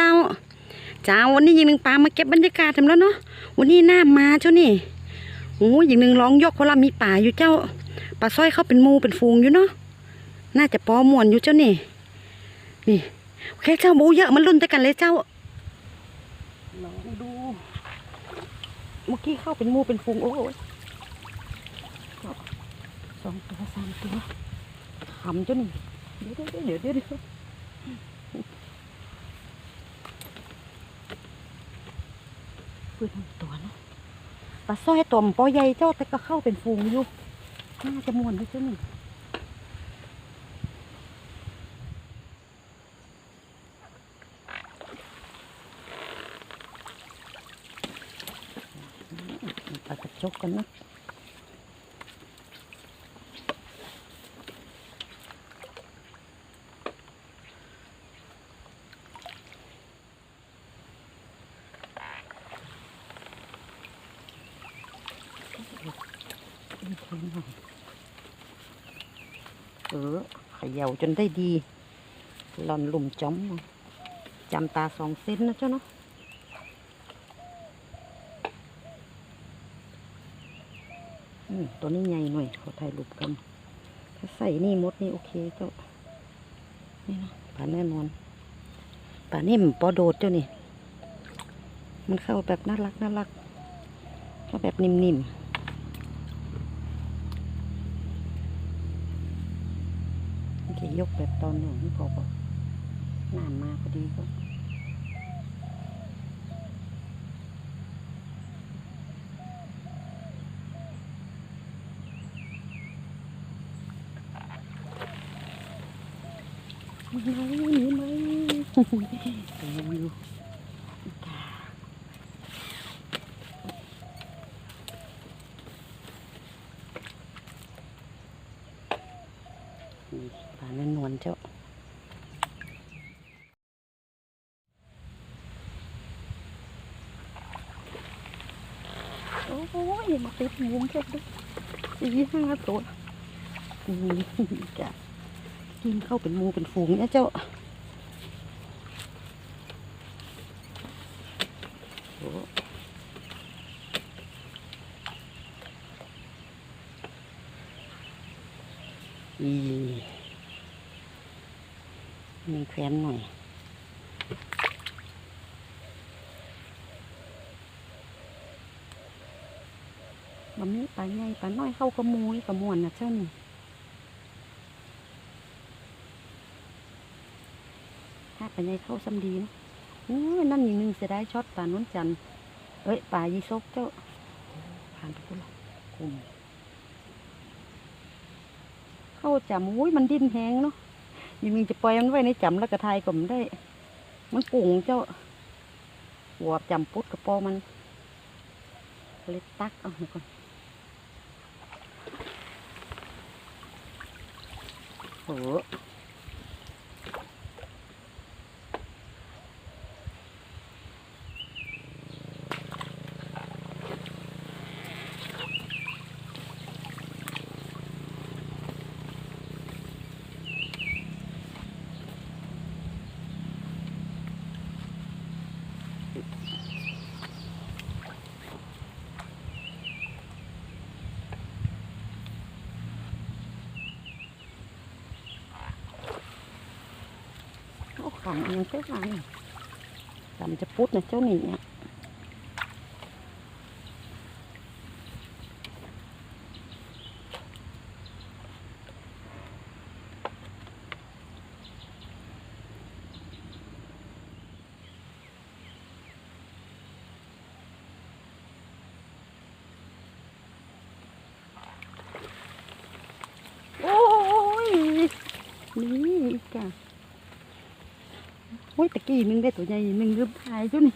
จ้าเจ้าวันนี้ยิงหนึ่งปลามาเก็บบรรยากาศทำแล้วเนาะวันนี้หน้ามาเจ้านี่โอ้ยิงหนึ่งร้องยกเพราะเรามีป่าอยู่เจ้าปลาสร้อยเขาเป็นมูเป็นฟูงอยู่เนาะน่าจะปอมวนอยู่เจ้านี่ นี่โอเคเจ้าบูเยอะมันรุ่นด้วยกันเลยเจ้าลองดูเมื่อกี้เข้าเป็นมูเป็นฟูงโอ้ยสองตัวสามตัวขำเจ้านี่เดี๋ยวเดี๋ยวเดี๋ยวเดี๋ยวเดี๋ยว ปืนตัวนะปลาสร้อยตัวมันปอใหญ่เจ้าแต่ก็เข้าเป็นฟูงอยู่น่าจะมวนด้วยเจ้าหนึ่งปลากระจกกันนะ เออเขย่าจนได้ดีหล่อนหลุมจ้อมจำตาสองเส้นนะเจ้าเนาะอืมตัวนี้ใหญ่หน่อยขอถ่ายรูปกันถ้าใส่นี่มดนี่โอเคเจ้านี่เนาะป่าแน่นอนป่านี่มปอโดดเจ้านี่ มันเข้าแบบน่ารักน่ารักเข้าแบบนิ่มๆ จะยกแบบ ตอนหนึ่งพอบอกน้ำมาพอดีก็มีไหมมีไหมเดี๋ยวอยู่นี่ปลาแน่นวลเจ้า โอ้ยมา ติดมุมแค่ด้วยสี่ห้าตัวนี่จะกินเข้าเป็นมูเป็นฝูงเนี่ยเจ้าโอ้อีมีแควนหน่อย บะมีปลาใหญ่ปลาน้อยเข้ากระมูยกระมวนนะเจ้านี่ถ้าปลาใหญ่เข้าซ้ำดีนะอู้นั่นอีกหนึ่งเสียดายช็อตปลาน้นจันเอ้ยปลายีซกเจ้าผ่านไปกูละคุมเข้าจำอุ้ยมันดิ้นแหงเนาะยังมีจะปล่อยมันไว้ในจำแล้วกระทายก็ไม่ได้ มันปุ่งเจ้าหัวจำปุ๊ดกระปอมันเล็ดตักเอาหน่อยก่อน โหโอ้ขังยังเจ้าหลังทำจะพุดนะเจ้าหนี่เนี่ยโอ้ย นี่จ้ะ โอ้ยตะกี้นึงได้ตัวใหญ่นึงลืมถ่ายจุนี่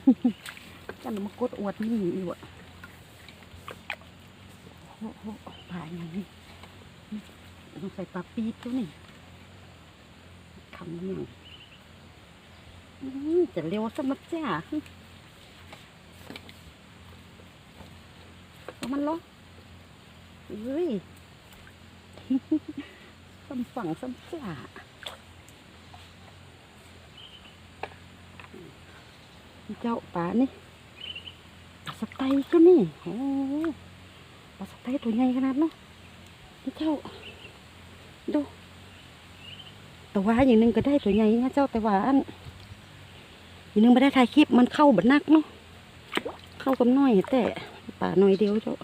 กันมากดอวดนี่อยู่อะโอ้โหถ่ายอย่างนี้ต้องใส่ปลาปี๊ดจุนี่คำนี้จะเร็วสมัคจ้าเอามันลงเฮ้ยซ้ำฝั่งซ้ำจ้า เจ้าป่านี่ปลาสไตก็นี่โอ้ปลาสไตตัวใหญ่ขนาดเนาะนี่เจ้า ดูแต่ว่าอย่างหนึงก็ได้ตัวใหญ่นะเจ้าแต่ว่าอันอย่างหนึงไม่ได้ถ่ายคลิปมันเข้าบัดนักเนาะเข้ากับน้อยแต่ป่าน้อยเดียวเจ้า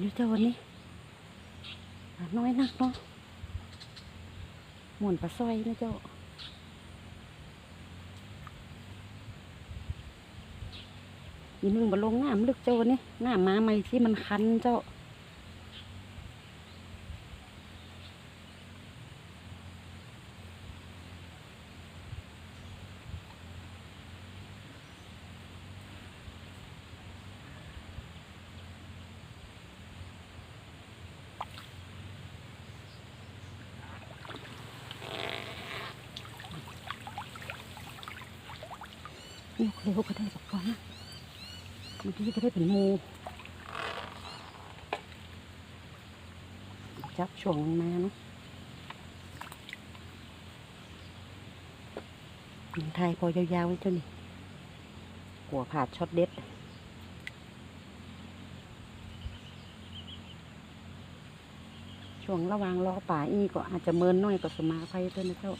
อนอยู่เจ้าวันนี้น้อยนักเนาะหมุนปลาสร้อยนะเจ้าอีนึงบาลงน้ำลึกเจ้าวันนี้น้ำมาใหม่ที่มันคันเจ้า ยกเร็วก็ได้สักก่อนนะเมื่อกี้ก็ได้เป็นงูจับช่วงมันมาเนาะหนังไทยพอยาวๆไว้เจ้านี่หัวผาดช็อตเด็ดช่วงระหวางรอป่าอีก็อาจจะเมินน้อยก็สมาไฟเต้นนะเจ้า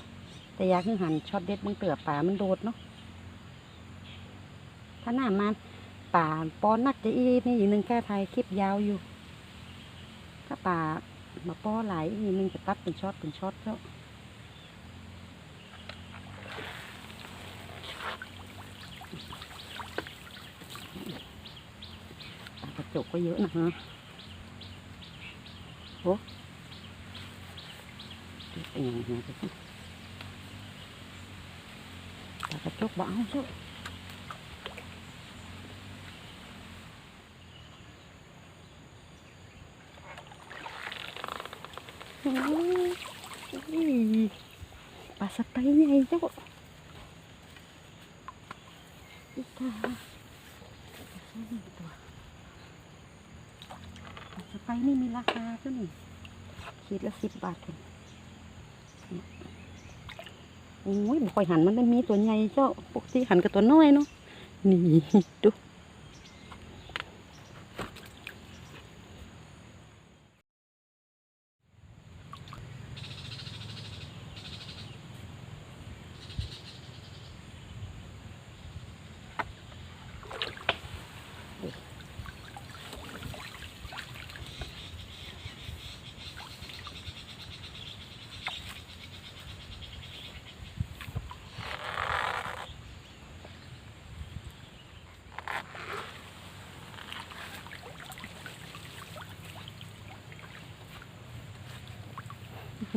แต่อยากให้หันช็อตเด็ดมึงเตือป่ามันโดดเนาะ ถ้าหน้ามันป่าปอนนักจะอีนี่อีกหนึ่งแก้ไทยคลิปยาวอยู่ ถ้าป่ามาป้อหลายอีกหนึ่งจะตัดเป็นช็อตเป็นช็อตแล้วปลากระจกก็เยอะนะฮะโอ้เป็นอย่างไรกันปลากระจกบ้าเอาเจ้าโอ้ย ปลาสไตล์ใหญ่เจ้าอีกตัวปลาสไตล์นี่มีราคาเจ้านี่ขีดละสิบบาทเองโอ้ยบ่ค่อยหันมันได้มีตัวใหญ่เจ้า ปกติหันกับตัวน้อยเนาะ นี่ดู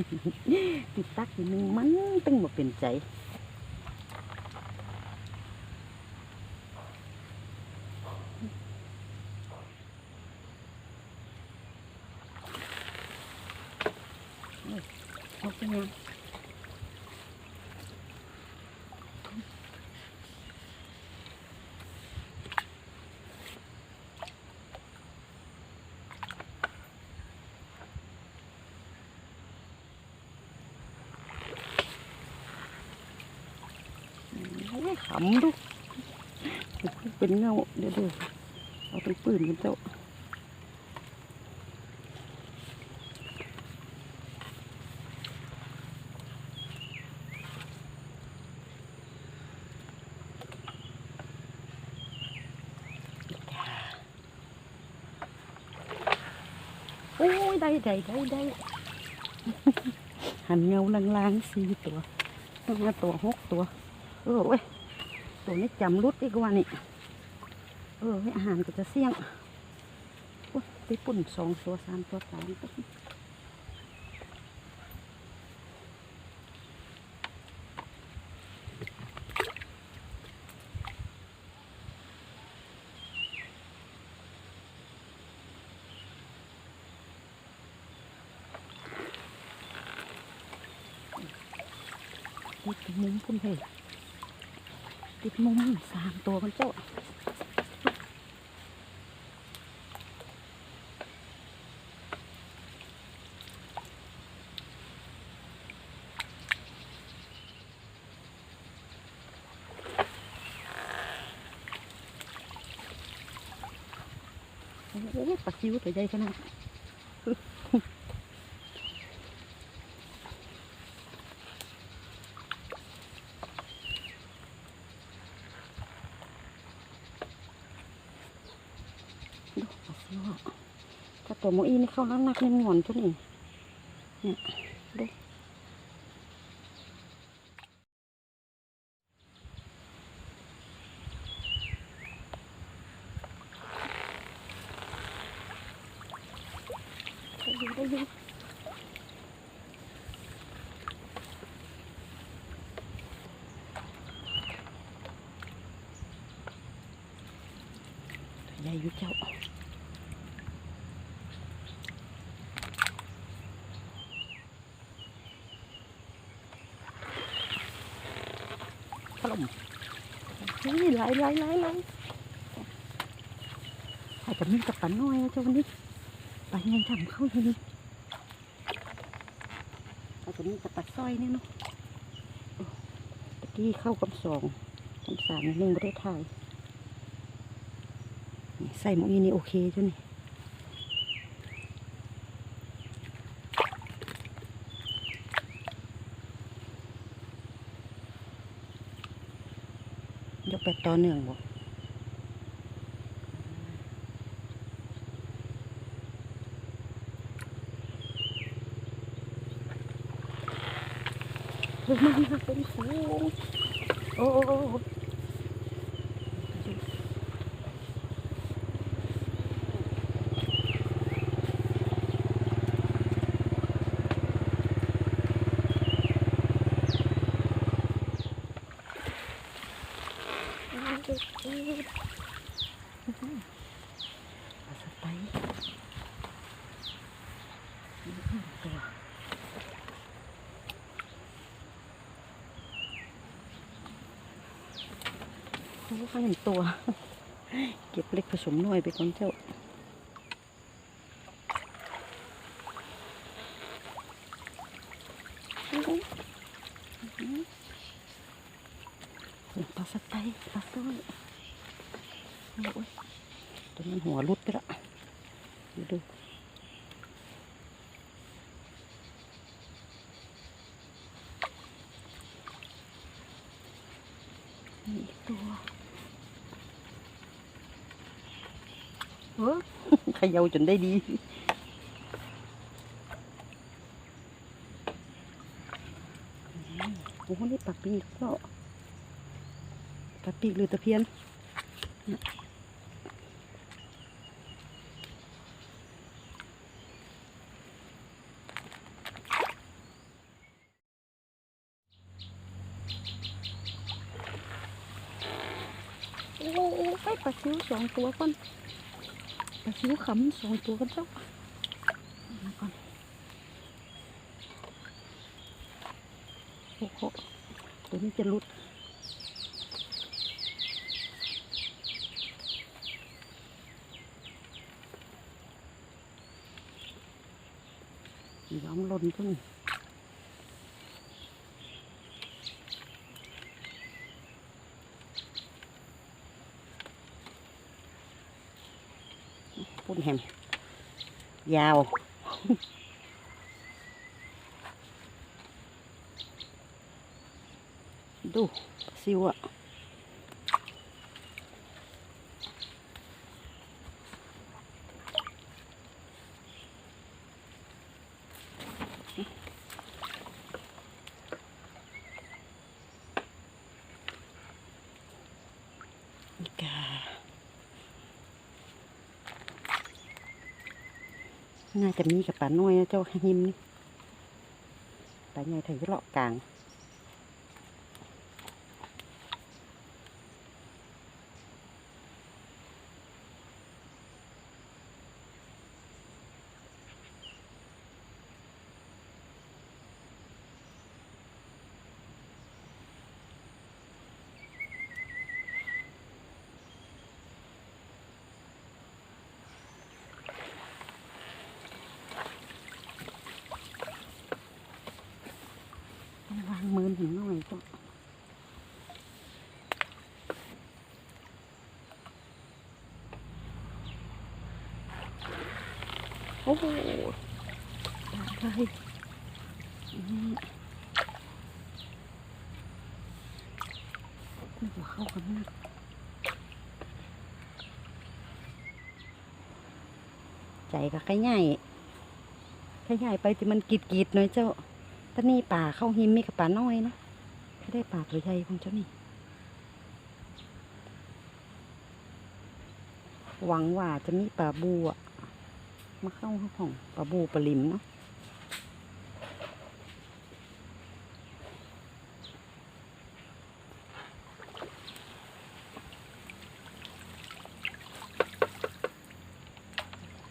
ติดตักอยู่หนึ่งมันตึงบ่เป็นใจ เอาไปยังโอ้ย ขำดูเป็นเงาเดี๋ยวเดี๋ยวเอาไปปืนกันเจ้าโอ้ยได้ได้ได้ได้หันเงาลางๆสี่ตัวห้าตัวหกตัวเออเว้ย ตัวนี้จำรุดอีกว่านี่ เอออาหารก็จะเสี่ยงตีปุ่นสองตัวสามตัวสามตัวมุ้งพุ่นเลย ติดมุมสามตัวมันเจ้าโอ้ยปลาซิวตัวใหญ่ขนาดปลาซิวอะถ้าตัว โมอีนี่เขาลักนักเงินงอนทุกนี่เนี่ยดูได้อยู่ได้อยู่ตัวใหญ่อยู่เจ้า ถล่มนี่ ไหลไหลไหลไหลอาจจะมีกับปันน้อยนะเจ้าวันนี้ปลายังทำเข้าทีนี้อาจจะมีกับปัดสร้อยเนี่ยเนาะตะกี้เข้ากับสองคำสามหนึ่งไม่ได้ถ่ายใส่หมวกอีนี่โอเคเจ้านี่ ยกแบบต่อเนื่องบ่เฮ้ยมันเป็นสูงโอ้โอ้โอ้โอ้ปลาสไตล์ตัว โอ้ข้างหนึ่งตัว เก็บเล็กผสมน้อยไปก่อนเจ้าปลาสไตล์ปลาสร้อยโอ้ยตัวนั้นหัวรุดไปละดูดูนี่ตัวเออ เข ย่าจนได้ดี โอ้โหนี่ปากปีกก็ปากปีกหรือตะเพียนโอ้โหไปปลาซิวสองตัวก่อน ปลาซิวขำสองตัวกันจ้ามาก่อนโอ้โหตัวนี้จะลุดย้อมลนขึ้น ปุ่นแฮมยาว ดูซิวอะอีกา น่าจะมีกับป่าน้อยนะเจ้าหิมนี่ป่าใหญ่ถือเลาะกลาง น่อยจ้ะโอ้โหปลาอะไรอืมนึกว่เข้ากันนะใจก็แค่ใหญ่แค่ใหญ่ไปที่มันกีดกีดๆหน่อยเจ้าตอนนี้ป่าเข้าหิมมีกับป่าน้อยนะถ้าได้ป่าตัวใหญ่ของเจ้านี่ หวังว่าจะมีป่าบูอะ มาเข้าห้องป่าบูปลาลิมเนาะ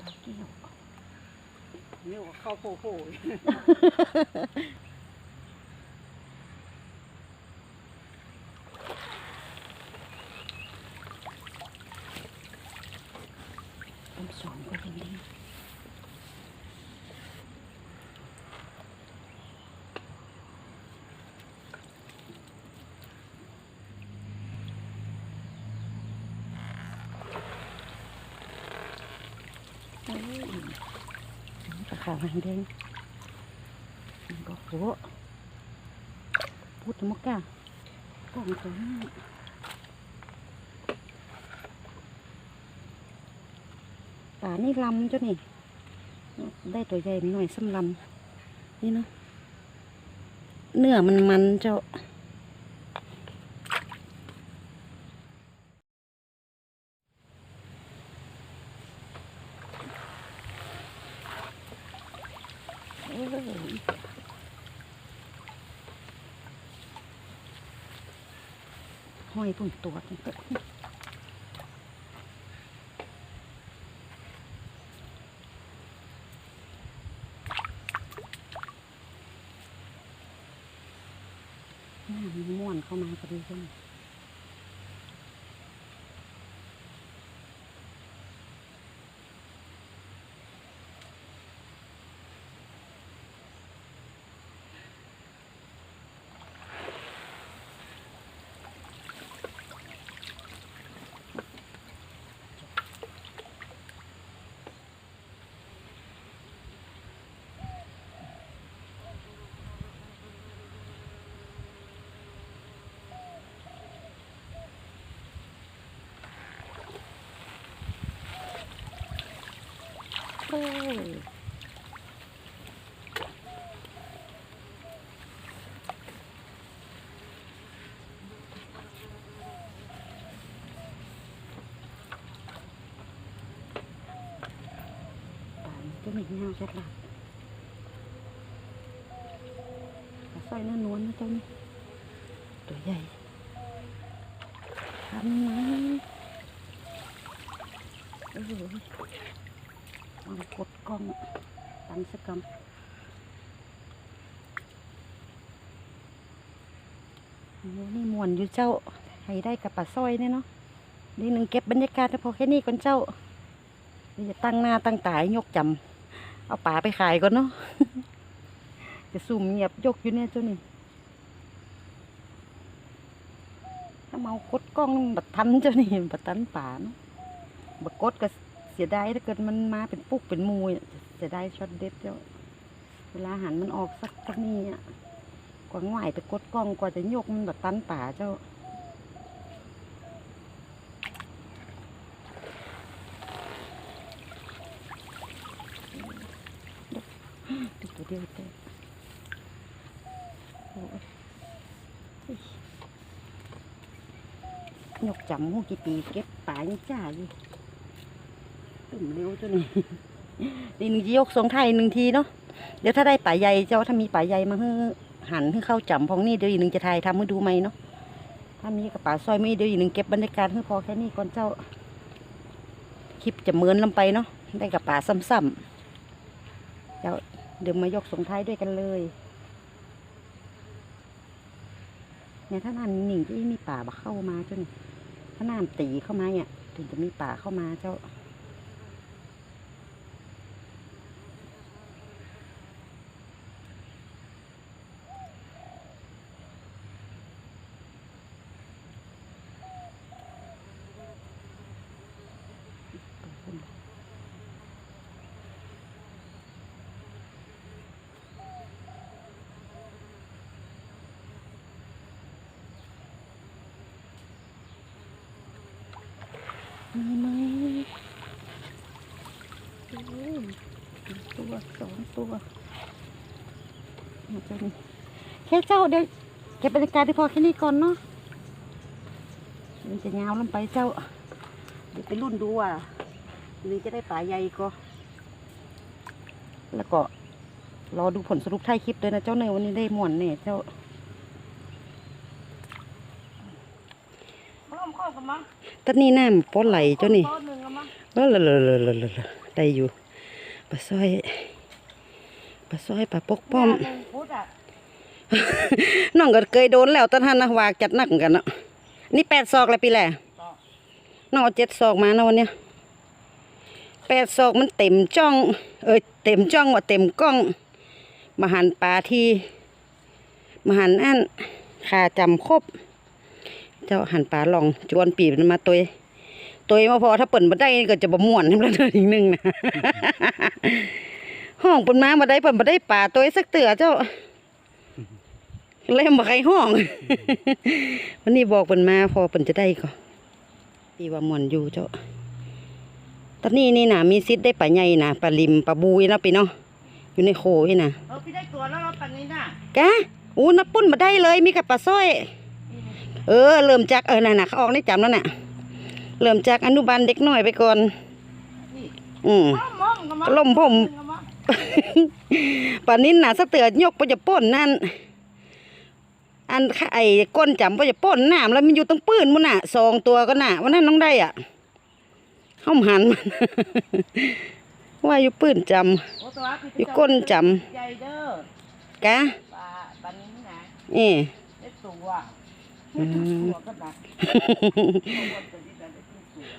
ปลาเกี้ยวนี่ว่าเข้าโผล่ต้นสองก็ยังดีโอ้ย ปลาขาวหางแดงมันก็โหพูดมกกะกล่องตัวนี้ ป่านี่ลำจ้ะนี่ ได้ตัวใหญ่หน่อยสำลำนี่เนาะเนื้อมันมันเจ้าโอ้ย ห้อยปุ่นตัวจังเตะน้ำมันม่วนเข้ามาพอดีใช่ไหมโอ้ยป่านก็ไม่เงาชัดละปลาสร้อย เนื้อนวลนะเจ้านี่ตัวใหญ่ทำนะโอ้โห มันกดกล้องตันสกรรมโอ้นี่มวนอยู่เจ้าให้ได้กับปลาสร้อยเนี่ยเนาะนี่หนึ่งเก็บบรรยากาศพอแค่นี้ก่อนเจ้าเดี๋ยวจะตั้งหน้าตั้งตายกจำเอาป่าไปขายก่อนเนาะจะสุ่มเงียบยกอยู่เนี่ยเจ้านี่ถ้าเมากดกล้องบัดทันเจ้านี่บัดทันป่าเนาะบัดกดก็ เสียดายถ้าเกิดมันมาเป็นปุกเป็นมูเสียดายช็อตเด็ดเจ้าเวลาหันมันออกสักสักนี่อะกว่าง่ายไปกดกล้องกว่าจะยกมันแบบตันป่าเจ้าดูตัวเดียวเจ้าโยยกจำหูกี่ปีเก็บป่ายังจ้าอยู่ ตุ่มเร็วตัวนี้นี่หนึ่งจะยกทรงไทยหนึ่งทีเนาะเดี๋ยวถ้าได้ป่าใหญ่เจ้าถ้ามีป่าใหญ่มาให้หันให้เข้าจำพองนี่เดี๋ยวอีกหนึ่งจะถ่ายทำให้ดูไหมเนาะถ้ามีกับป่าซอยไม่เดี๋ยวอีกหนึ่งเก็บบรรยากาศให้พอแค่นี้ก่อนเจ้าคลิปจะเหมือนลำไปเนาะได้กับป่าซ้ำๆเดี๋ยวเดี๋ยวมายกส่งท้ายด้วยกันเลยเนี่ยถ้านั่นหนิงจะมีป่าบเข้ามาจนถ้าน้ำตีเข้ามาเนี่ยถึงจะมีป่าเข้ามาเจ้า มีไหมโอ้ยตัวสองตัวมาเจ้านี่แค่เจ้าเดี๋ยวเก็บบรรยากาศที่พอแค่นี้ก่อนเนาะมันจะยาวลงไปเจ้า เดี๋ยวไปรุ่นดูว่านี่จะได้ป่าใหญ่ก็แล้วก็รอดูผลสรุปท้ายคลิปเลยนะเจ้าเนยวันนี้ได้หมวนเนี่ยเจ้ามาล้อมข้อกันมั้งตอนนี้น้ำปอไหลเจ้านี่ข้อหนึ่งกันมั้งเออเลอะเลอะเลอะเลอะเลอะได้อยู่ปลาสร้อยปลาสร้อยปลาปกป้อมห น้องก็เคยโดนแล้วตอนนั้นนะวากจัดหนักเหมือนกันเนาะนี่แปดศอกแล้วปีแหละน้องเอาเจ็ดศอกมานะวันเนี้ยแปดศอกมันเต็มจ้อง เอ้ยเต็มจ้องว่าเต็มกล้องมาหันปลาที่มาหันอันขาจำครบ เจ้าหันปลาลองจวนปีมันมาตัวตัวมาพอถ้าเปิ่นมาได้ก็จะบ่ม่วนแล้วเดออีกหนึงนะห้องเปิ่นมามาได้เปิ่นมาได้ปลาตัวสักเตือเจ้า เล่มบ่ใครห้อง วันนี้บอกเปิ่นมาพอเปิ่นจะได้ก็ปีว่าม่วนอยู่เจ้า ตอนนี้นี่นะมีซิดได้ปลาใหญ่นะปลาลิมปลาบูยเนาะปีเนาะอยู่ในโคนี่นะเออพี่ได้ตัวแล้วเราปันนี้น่ะกะอู้นับปุ้นมาได้เลยมีกับปลาสร้อย เออ เริ่มจากเออน่ะน่ะเขาออกได้จำแล้วน่ะ เริ่มจากอนุบาลเด็กน้อยไปก่อนนี่อืมอ้าวมองกันมั้งล่มผมกันมั้งป่านนี้น่ะสะเตือนยกไปจะป้นนั่น อันไอ้ก้นจำไปจะป้นน้ำแล้วมันอยู่ตรงปืนมันน่ะสองตัวก็น่ะวันนั้นน้องได้อะห้อมหันมันว่าอยู่ปืนจโอ้ตัวพี่อยู่ก้นจใหญ่เด้อำกะปลาปันนี้นะเอ่ได้ตัวอืมตัวก็หนักตัวตัวนี้ได้ตั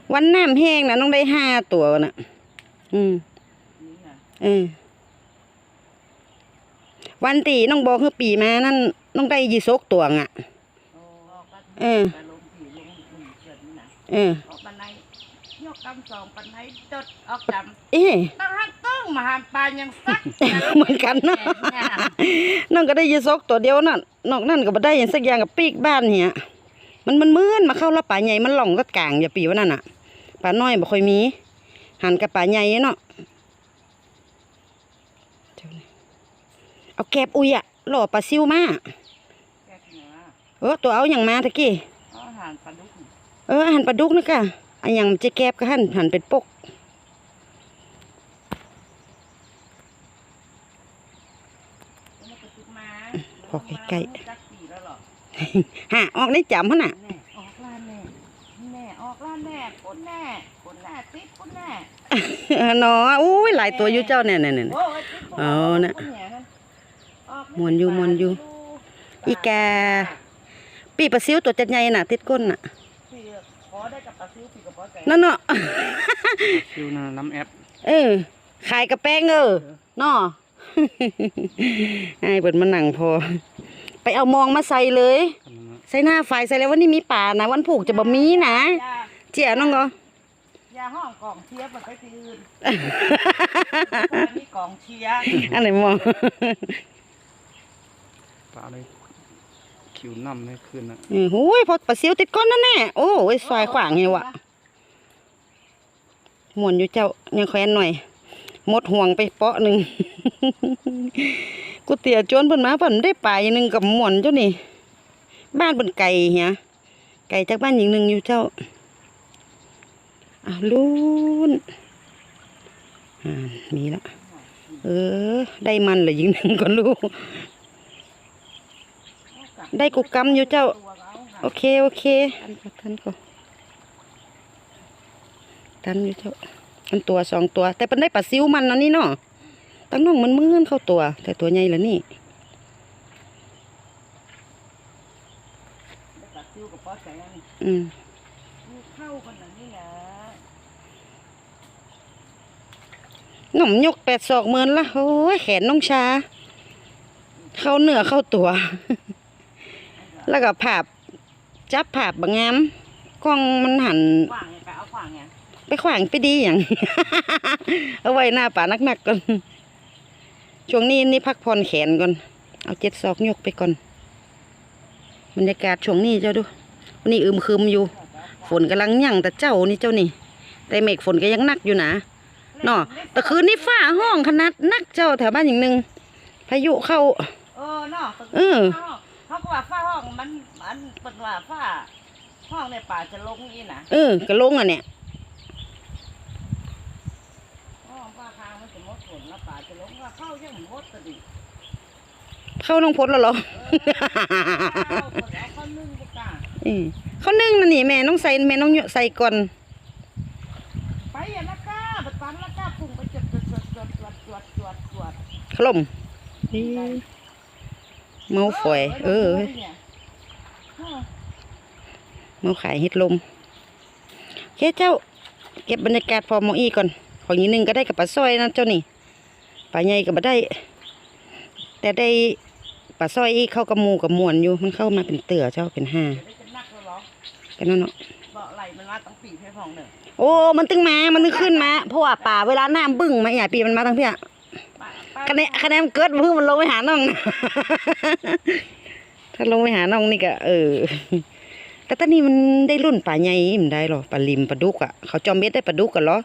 ววันน้ำแห้งนะน้องได้ห้าตัวน่ะ อืมนี้น่ะเออ วันตีน้องบอกคือปีมานั่นน้องได้ยี่สกตัวงอะโอ้ก็เออไปลงที่ลงอุ่นเกิดนี่น่ะเออออกปันไหนยกกำสองปันไหนจดออกจำเอ๊ะต้องหักต้องมาหามปลายังซักเหมือนกันเนาะน้องก็ได้ยีซกตัวเดียวนั่นนอกนั่นก็บ่ได้อย่างสักอย่างกับปีกบ้านเนี่ยมันมันมือนมาเข้าละป่าใหญ่มันหล่องก็กลางอย่าปีว่านั่นน่ะป่าน้อยบ่ค่อยมี หันกับป่าใหญ่เนาะเจ้านี่ เอาแกบอุยอะหล่อปลาซิวมาแกะเหนือเออตัวเอาอย่างมาตะกี้เอาอาหารปลาดุกเออหันปลาดุกนี่กะอันอย่างมันจะแกบก็หันหันเป็นปกแล้วก็จุกมาพอใกล้ๆจักปีแล้วหรอๆหาออกได้จำหั่นน่ะแน่ออกล้านแน่แน่ออกล้านแน่คนแน่คนแน่ติดคนแน่เออเนาะอุ้ยหลายตัวอยู่เจ้าเนี่ยเนี่ยเนี่ยโอ้ยติดคนเอาน่ะคแฮออก ม่วนอยู่ม่วนอยู่ อีกาปีปลาซิวตัวจัดใหญ่น่ะ ติดก้นน่ะพี่ขอได้กับปลาซิวพี่กับปลาใจนั่นเนาะคิวนะน้ำแอปเออขายกระแป้งเออเนาะไอ้เปิดมาหนังพอ ไปเอามองมาใส่เลยขนมนะใส่หน้าไฟใส่แล้ววันนี้มีป่านะ วันผูกจะบ่มีนะยาเจี๋ยน้องก็ยาห้องกล่องเชียร์มันไปที่อื่นอันนี้กล่องเชียร์อันไหนมอง ปลาเลยคิวน้ำในคืนนะอือหูยพอปลาซิวติดก้นนั่นแน่โอ้ยซอยขวางไงวะหมวนอยู่เจ้ายังแควนหน่อยหมดห่วงไปเปาะหนึ่ง กูเตี๋ยจวนเพิ่นมาเพิ่นได้ป่าอย่างหนึ่งกับหมวนเจ้านี่ บ้านเพิ่นไก่เหียไก่จากบ้านหญิงหนึ่งอยู่เจ้าอะลุ้นอ่ามีละเออ ได้มันเลยหญิงหนึ่งก็รู้ ได้กุกกำอยู่เจ้า โอเค โอเคทันก็ทันก็ทันอยู่เจ้าอันตัวสองตัว แต่เป็นได้ปลาซิวมันเนาะนี่เนาะตั้งน้องมันมือนเข้าตัว แต่ตัวใหญ่ละนี่ปลาซิวกับปลาใจอันนี้อืมเข้ากันแบบนี้นะหน่อมยกแปดศอกเมินละโอ้ยแขนน้องชา เข้าเนื้อเข้าตัว แล้วก็ผาบจับผาบบางงามกล้องมันหันขวางเนี่ยไปเอาขวางเนี่ยไปขวางไปดีอย่าง เอาไว้หน้าป่านักๆก่อน ช่วงนี้นี่พักผ่อนแขนก่อน เอาเจ็ดศอกยกไปก่อน บรรยากาศช่วงนี้เจ้าดู วันนี้อึมครึมอยู่ ฝนกำลังยั่งแต่เจ้านี่เจ้านี่เแต่เมฆฝนก็ยังหนักอยู่นะเนาะแต่คืนนี้ฟ้าห้องขนาดนักเจ้าแถวบ้านอย่างหนึ่งพายุเข้า เออเนาะเออ เขาก็ว่าฟ้าห้องมันมันเป็นว่าฟ้าห้องในป่าจะลงอีนะเออกระลงอะเนี่ยห้องฟ้าคางมันจะมดฝนแล้วป่าจะลงว่าเข้ายังมดตะดิเข้าน้องพดแล้วเหรอเข้าคนเอาเข้านึ่งก็กล้าเออเขานึ่งนั่นนี่แม่น้องใส่แม่น้องใส่ก่อนไปอย่าละก้าบัดปันละก้าพุ่งไปจดจดจดจดจดจดจดจดขลม เมาฝอย เออเมาขายเฮ็ดลมโอเคเจ้า เก็บบรรยากาศพอหมออีก่อน ของอีกหนึงก็ได้กับปลาสร้อยนะเจ้านี่ปลาใหญ่ก็บ่ได้ แต่ได้ปลาสร้อยอีกเข้ากับหมูกับมวนอยู่ มันเข้ามาเป็นเตื่อเจ้าเป็นห้าเดี๋ยวจะนักแล้วเหรอกันนั่นเนาะเบาะไหลมันมาต้องปีเพพองหนึ่งโอ้ มันตึงมา มันตึงขึ้นมา เพราะว่าป่าเวลาน้ำบึ้งมาอย่าปีมันมาทั้งเพี่ยป้าป้า คะแนนคะแนนมันเกิดเพิ่งมันลงไปหาน้อง ถ้าลงไปหาน้องนี่ก็เออ แต่ตอนนี้มันได้รุ่นป่าใหญ่มันได้หรอปลาลิมปลาดุกอะเขาจอมเบ็ดได้ปลาดุกกันเหรอ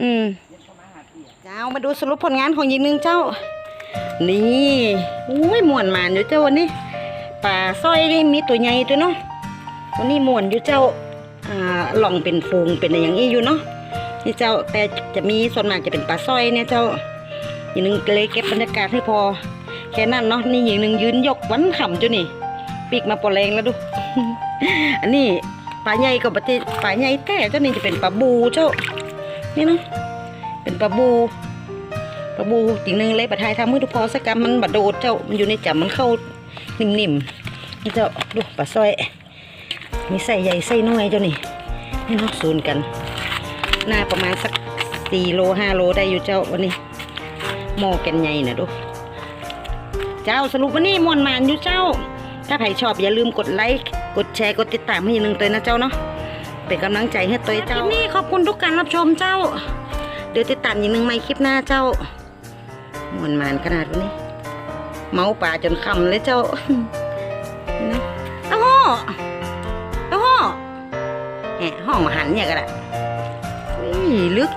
อืมเดี๋ยวเขามาหาเปียกเจ้ามาดูสรุปผลงานของยิงหนึ่งเจ้า นี่อุ้ยม่วนหมานอยู่เจ้าวันนี้ป่าสร้อยนี่มีตัวใหญ่ตัวเนาะวันนี้ม่วนอยู่เจ้าอ่าหล่องเป็นฟูงเป็นอะไรอย่างนี้อยู่เนาะนี่เจ้าแต่จะมีส่วนมากจะเป็นปลาสร้อยเนี่ยเจ้า อย่างหนึ่งเลยเก็บบรรยากาศให้พอ แค่นั้นเนาะนี่อย่างหนึ่งยืนยกวันขำจ้ะนี่ปีกมาปอแรงแล้วดู อันนี้ปลาใหญ่กับปลาเตปลาใหญ่แต่เจ้านี่จะเป็นปลาบูเจ้า นี่เนาะเป็นปลาบูปลาบูจริงหนึ่งเลยปลาไทยทำมือทุกพอสักกรรมมันบดโดดเจ้ามันอยู่ในจับมันเข้านิ่มๆนี่เจ้าดูปลาสร้อยมีไส้ใหญ่ไส้น้อยเจ้านี่นี่เนาะศูนกัน หน้าประมาณสักสี่โลห้าโลได้อยู่เจ้าวันนี้ หม้อแกนใหญ่นะดู เจ้าสรุปวันนี้มวนมานอยู่เจ้า ถ้าใครชอบอย่าลืมกดไลค์ กดแชร์ กดติดตามให้อยังหนึ่งตัวนะเจ้าเนาะ เป็นกำลังใจให้ตัวเจ้าคลิปนี่ขอบคุณทุกการรับชมเจ้า เดี๋ยวติดตามอย่างหนึ่งใหม่คลิปหน้าเจ้ามวนมานขนาดนี้ เมาป่าจนคำเลยเจ้านะเอ้าห่อเอ้าห่อแหมห้องมาหันเนี่ยก็ได้ลึก